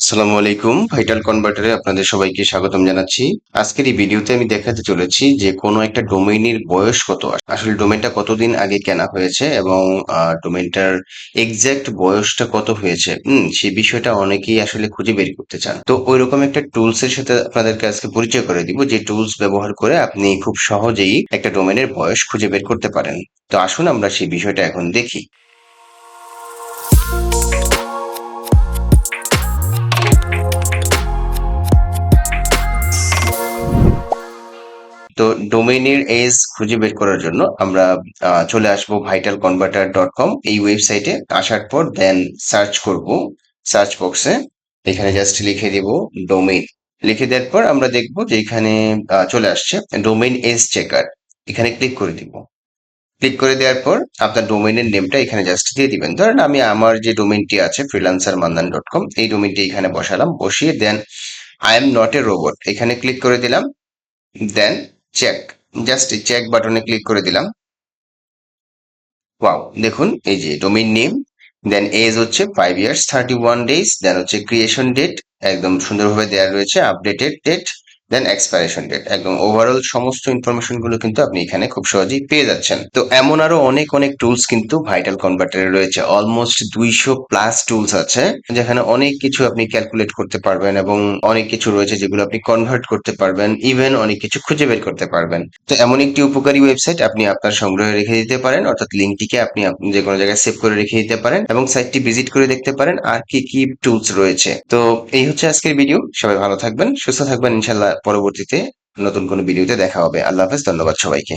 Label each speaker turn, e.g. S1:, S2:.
S1: আসসালামু আলাইকুম। ভাইটাল কনভার্টারে আপনাদের সবাইকে স্বাগতম জানাচ্ছি। আজকের এই ভিডিওতে আমি দেখাতে চলেছি যে কোনো একটা ডোমেইনের বয়স কত। আসলে ডোমেইনটা কতদিন আগে কেনা হয়েছে এবং ডোমেইনটার এক্সাক্ট বয়সটা কত হয়েছে। হুম, সেই বিষয়টা অনেকেই আসলে খুঁজে বের করতে চান। তো ওইরকম একটা টুলস এর সাথে আপনাদেরকে আজকে পরিচয় করে দিব যে টুলস ব্যবহার করে আপনি খুব সহজেই একটা ডোমেইনের বয়স খুঁজে বের করতে পারেন। তো আসুন আমরা সেই বিষয়টা এখন দেখি। তো ডোমেইনের এজ খুঁজে বের করার জন্য আমরা চলে আসব ভাইটাল কনভার্টার ডট কম এই ওয়েবসাইটে আসার পর দেন সার্চ করব সার্চ বক্সে এখানে জাস্ট লিখে দেব ডোমেইন লিখে দেওয়ার পর আমরা দেখব যে এখানে চলে আসছে ডোমেইন এজ চেকার এখানে ক্লিক করে দিব। ক্লিক করে দেওয়ার পর আপনার ডোমেইনের নেমটা এখানে জাস্ট দিয়ে দিবেন। ধরেন আমি আমার যে ডোমেইনটি আছে ফ্রিলান্সার মান্দান ডট কম এই ডোমেনটি এখানে বসালাম। বসিয়ে then I am not a robot এখানে ক্লিক করে দিলাম। দেন চেক জাস্ট চেক বাটনে ক্লিক করে দিলাম। ওয়াও দেখুন, এই যে ডোমিন নেম দেন এজ হচ্ছে five years thirty one days then হচ্ছে ক্রিয়েশন ডেট একদম সুন্দরভাবে দেওয়া রয়েছে updated date then expiration date একদম ওভারঅল সমস্ত ইনফরমেশনগুলো কিন্তু আপনি এখানে খুব সহজেই পেয়ে যাচ্ছেন। তো এমন আরও অনেক অনেক টুলস কিন্তু ভাইটাল কনভার্টারে রয়েছে। অলমোস্ট দুইশো প্লাস টুলস আছে, যেখানে অনেক কিছু আপনি ক্যালকুলেট করতে পারবেন এবং অনেক কিছু রয়েছে যেগুলো আপনি কনভার্ট করতে পারবেন ইভেন অনেক কিছু খুঁজে বের করতে পারবেন। তো এমন একটি উপকারী ওয়েবসাইট আপনি আপনার সংগ্রহে রেখে দিতে পারেন, অর্থাৎ লিঙ্কটিকে আপনি যে কোনো জায়গায় সেভ করে রেখে দিতে পারেন এবং সাইটটি ভিজিট করে দেখতে পারেন আর কি কি টুলস রয়েছে। তো এই হচ্ছে আজকের ভিডিও সবাই ভালো থাকবেন, সুস্থ থাকবেন ইনশাল্লাহ পরবর্তীতে নতুন কোনো ভিডিওতে দেখা হবে। আল্লাহ হাফেজ ধন্যবাদ সবাইকে।